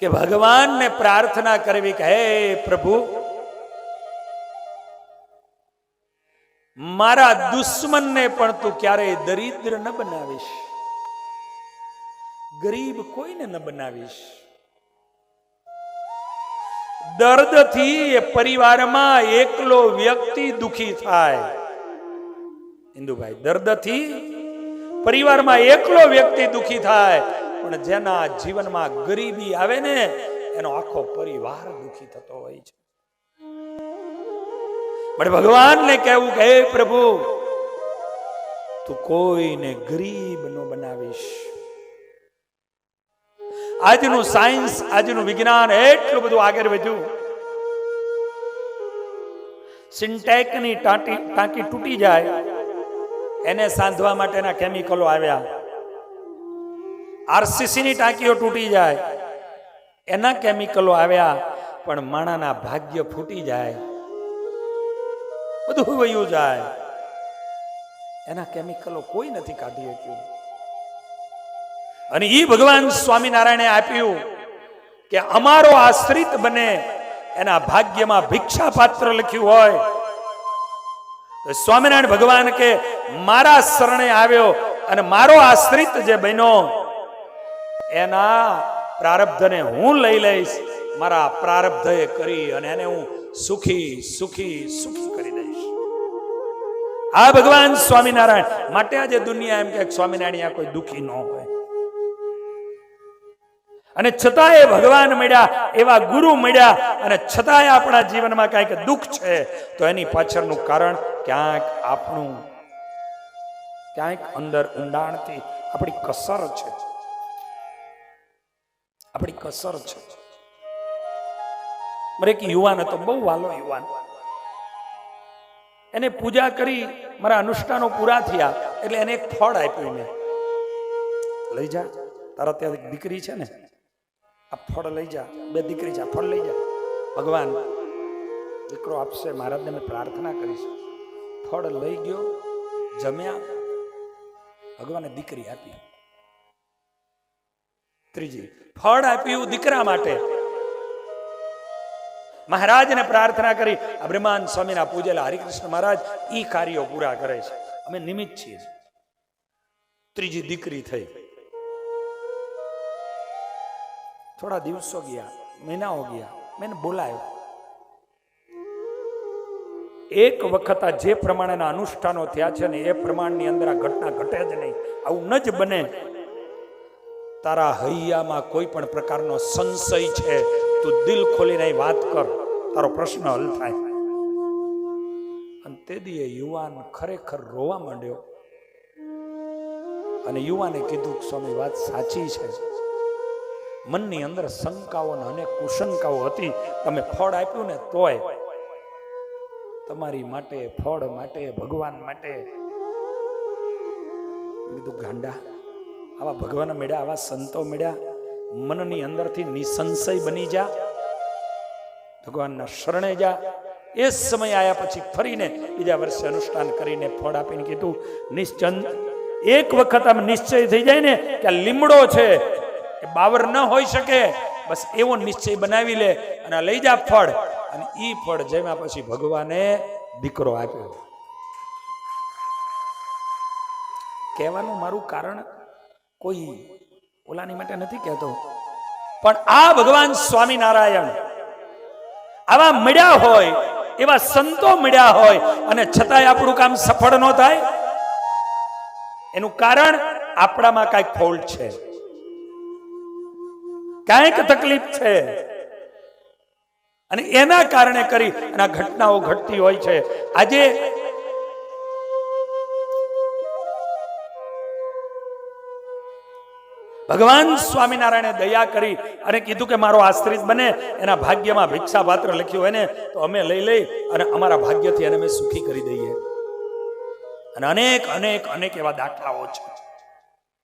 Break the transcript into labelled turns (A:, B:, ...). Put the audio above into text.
A: કે ભગવાનને પ્રાર્થના કરવી કે પ્રભુ, મારા દુશ્મનને પણ તું ક્યારેય દરિદ્ર ન બનાવીશ. ગરીબ કોઈને ન બનાવીશ. દર્દથી એ પરિવારમાં એકલો વ્યક્તિ દુખી થાય. ઇન્દુભાઈ, દર્દથી પરિવારમાં એકલો વ્યક્તિ દુખી થાય. પણ જેના જીવનમાં ગરીબી આવે ને, એનો આખો પરિવાર દુખી થતો હોય છે. પણ ભગવાનને કહેવું કે, હે પ્રભુ, તું કોઈને ગરીબ ન બનાવીશ. આજનું સાયન્સ, આજનું વિજ્ઞાન એટલું બધું આગળ વધ્યું. સિન્ટેકની ટાંકી ટાંકી તૂટી જાય. એને સાંધવા માટેના કેમિકલો આવ્યા. આરસીસીની ટાંકીઓ તૂટી જાય. એના કેમિકલો આવ્યા, પણ માણાના ભાગ્ય ફૂટી જાય. બધું વયું જાય. એના કેમિકલો કોઈ નથી કાઢી શક્યું. અને એ ભગવાન સ્વામિનારાયણે આપ્યું કે અમારો આશ્રિત બને, એના ભાગ્યમાં ભિક્ષા પાત્ર લખ્યું હોય. તો સ્વામિનારાયણ ભગવાન કે, મારા શરણે આવ્યો અને મારો આશ્રિત જે બન્યો એના પ્રારબ્ધને હું લઈ લઈશ, મારા પ્રારબ્ધએ કરી અને એને હું સુખી સુખી સુખી કરી દઈશ. આ ભગવાન સ્વામિનારાયણ, માટે આજે દુનિયા એમ કે સ્વામિનારાયણ કોઈ દુખી ન હોય. અને છતાંય ભગવાન મળ્યા, એવા ગુરુ મળ્યા, અને છતાંય આપણા જીવનમાં કાંઈક દુઃખ છે, તો એની પાછળનું કારણ ક્યાંક આપણું, ક્યાંક અંદર ઊંડાણથી આપણી કસર છે. આપણી કસર છે. મારે એક યુવાન હતો, બહુ વાલો યુવાન. એને પૂજા કરી મારા અનુષ્ઠાનો પૂરા થયા, એટલે એને એક ફળ આપ્યું મેં લઈ જા, તારા ત્યાં એક દીકરી છે ને, આ ફળ લઈ જા, બે દીકરી છે ફળ લઈ જા. ભગવાન, દીકરો આપશે, મહારાજને મેં પ્રાર્થના કરીશ. ફળ લઈ ગયો, જમ્યા. ભગવાને દીકરી આપી. ત્રીજી, ફળ આપ્યું દીકરા માટે. મહારાજને પ્રાર્થના કરી બ્રહ્માન સ્વામીના પૂજેલા હરિકૃષ્ણ મહારાજ ઈ કાર્યો પૂરા કરે છે. અમે નિમિત્ત છીએ. ત્રીજી દીકરી થઈ. થોડા દિવસો ગયા, મહિનાઓ ગયા, મેં બોલાયો એક વખત આ જે પ્રમાણેના અનુષ્ઠાનો થયા છે ને એ પ્રમાણની અંદર આ ઘટના ઘટે જ નહીં. આવું ન જ બને. તારા હૈયામાં કોઈ પણ પ્રકારનો સંશય છે, તું દિલ ખોલીને વાત કર. તારો પ્રશ્ન હલ થાય. અને તે દીએ યુવાન ખરેખર રોવા માંડ્યો. અને યુવાને કીધું સ્વામી, વાત સાચી છે. મનની અંદર શંકાઓ અને કુશંકાઓ હતી. તમે ફળ આપ્યું ને તોય તમારી માટે, ફળ માટે, ભગવાન માટે. કીધું, ગાંડા આવા ભગવાન મળ્યા, આવા સંતો મળ્યા, મનની અંદરથી નિસંશય બની જા, ભગવાનના શરણે જા. એ સમય આયા પછી ફરીને બીજા વર્ષે અનુષ્ઠાન કરીને ફળ આપીને કીધું, નિશ્ચંદ, એક વખત આમ નિશ્ચય થઈ જાય ને કે આ લીમડો છે, એ બાવર ન હોઈ શકે. બસ એવો નિશ્ચય બનાવી લે અને લઈ જા ફળ. અને એ ફળ જેમાં પછી ભગવાને દીકરો આપ્યો. કહેવાનું મારું કારણ કોઈ ઓલાની માટે નથી કહેતો. પણ આ ભગવાન સ્વામિનારાયણ આવા મળ્યા હોય, એવા સંતો મળ્યા હોય અને છતાંય આપણું કામ સફળ ન થાય, એનું કારણ આપણામાં કાંઈક ફોલ્ટ છે. કાંઈક તકલીફ છે. અને એના કારણે કરી અને ઘટનાઓ ઘટતી હોય છે. આજે ભગવાન સ્વામિનારાયણે દયા કરી અને કીધું કે મારો આશ્રિત બને, એના ભાગ્યમાં ભિક્ષા પાત્ર લખ્યું હોય ને તો અમે લઈ લઈ અને અમારા ભાગ્યથી એને અમે સુખી કરી દઈએ. અને અનેક અનેક અનેક એવા દાખલાઓ છે.